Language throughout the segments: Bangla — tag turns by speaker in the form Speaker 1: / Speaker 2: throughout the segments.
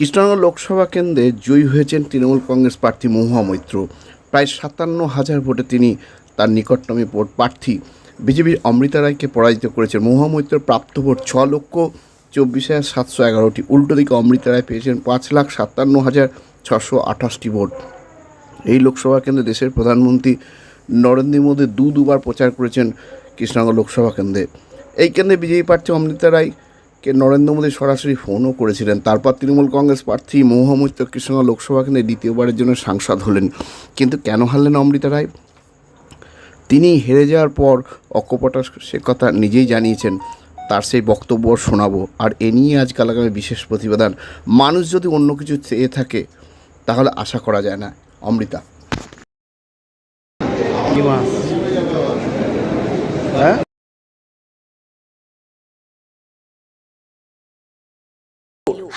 Speaker 1: কৃষ্ণনগর লোকসভা কেন্দ্রে জয়ী হয়েছেন তৃণমূল কংগ্রেস প্রার্থী মহুয়া মৈত্র। প্রায় সাতান্ন হাজার ভোটে তিনি তার নিকটতমী ভোট প্রার্থী। বিজেপির অমৃতা রায়কে পরাজিত করেছেন মহুয়া মৈত্রের প্রাপ্ত ভোট ছ লক্ষ চব্বিশ হাজার সাতশো এগারোটি। উল্টো দিকে অমৃতা রায় পেয়েছেন পাঁচ লাখ সাতান্ন হাজার ছশো আঠাশটি ভোট। এই লোকসভা কেন্দ্রে দেশের প্রধানমন্ত্রী নরেন্দ্র মোদী দু দুবার প্রচার করেছেন কৃষ্ণনগর লোকসভা কেন্দ্রে। এই কেন্দ্রে বিজেপি প্রার্থী অমৃতা রায়কে নরেন্দ্র মোদী সরাসরি ফোনও করেছিলেন। তারপর তৃণমূল কংগ্রেস প্রার্থী মহামৈত্র কৃষ্ণনগর লোকসভা কেন্দ্রে দ্বিতীয়বারের জন্য সাংসদ হলেন। কিন্তু কেন হারলেন অমৃতা রায়? তিনি হেরে যাওয়ার পর অকপটা সে কথা নিজেই জানিয়েছেন। তার সেই বক্তব্য শোনাবো। আর এ নিয়ে আজকাল আগামী বিশেষ প্রতিবেদন। মানুষ যদি অন্য কিছু চেয়ে থাকে তাহলে আশা করা যায় না। অমৃতা।
Speaker 2: হ্যাঁ?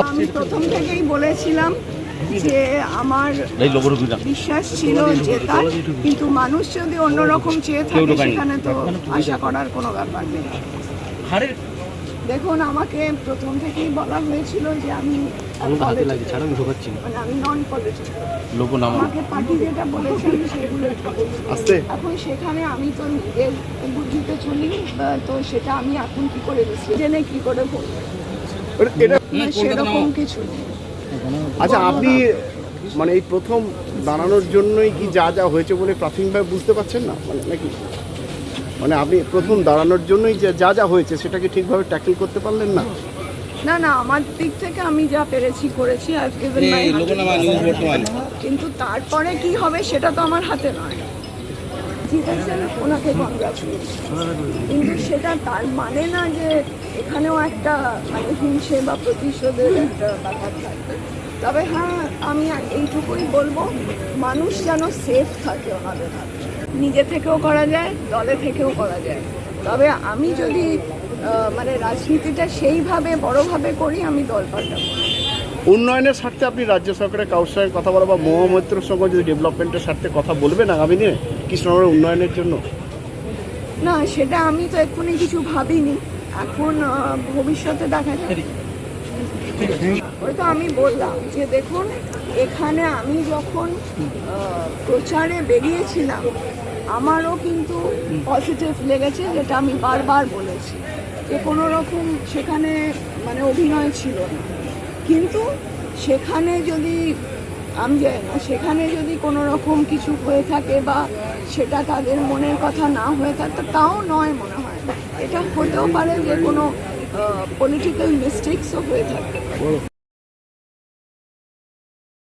Speaker 3: আমি প্রথম থেকেই বলেছিলাম যে আমার বিশ্বাস ছিল জেতার কিন্তু মানুষ যদি অন্যরকম চেয়ে থাকে সেখানে তো আশা করার কোনো ব্যাপার নেই। দেখুন আমাকে প্রথম থেকেই বলা হয়েছিল যে আমি
Speaker 2: আমি
Speaker 3: মানে আমি নন পলিটিক্যাল আমাকে পার্টি যেটা সেগুলো এখন সেখানে আমি তো নিজের বুদ্ধিতে চলি তো সেটা আমি এখন কি করে জেনে কি করে বলব?
Speaker 1: এটা
Speaker 3: সেরকম কিছু নেই।
Speaker 1: আচ্ছা আপনি মানে এই প্রথম দাঁড়ানোর জন্যই কি যা যা হয়েছে বলে প্রাথমিকভাবে বুঝতে পারছেন না? মানে নাকি মানে আপনি প্রথম দাঁড়ানোর জন্যই যে যা যা হয়েছে সেটাকে ঠিকভাবে ট্যাকেল করতে পারলেন না?
Speaker 3: না না আমার দিক থেকে আমি যা পেরেছি করেছি কিন্তু তারপরে কি হবে সেটা তো আমার হাতে নয়। জিতেছেন ওনাকে কংগ্রাচুলেশন কিন্তু সেটা তার মানে না যে এখানেও একটা মানে হিংসে বা প্রতিশোধের একটা ব্যাপার থাকবে তবে হ্যাঁ আমি এইটুকুই বলব, মানুষ যেন সেফ থাকে ওনাদের হাতে। নিজে থেকেও করা যায়। দলে থেকেও করা যায় তবে আমি যদি মানে রাজনীতিটা সেইভাবে বড়ভাবে করি, আমি দল পাল্টাবো
Speaker 1: উন্নয়নের স্বার্থে আপনি রাজ্য সরকারের কারোর সঙ্গে কথা বলা বা মহামৈত্রের সঙ্গে যদি ডেভেলপমেন্টের স্বার্থে কথা বলবেন আগামী দিনে কৃষ্ণনগরের উন্নয়নের জন্য?
Speaker 3: না সেটা আমি তো এক্ষুনি কিছু ভাবিনি। এখন ভবিষ্যতে দেখা যাবে। ওই তো আমি বললাম যে দেখুন এখানে আমি যখন প্রচারে বেরিয়েছিলাম আমারও কিন্তু পজিটিভ লেগেছে যেটা আমি বারবার বলেছি। যে কোনো রকম সেখানে মানে অভিনয় ছিল না। কিন্তু সেখানে যদি, আমি যাই না, সেখানে যদি কোনো রকম কিছু হয়ে থাকে বা সেটা তাদের মনের কথা না হয়ে থাকে, তাও নয় মনে হয়। এটা হতেও পারে যে কোনো পলিটিক্যাল মিস্টেকসও হয়ে থাকে।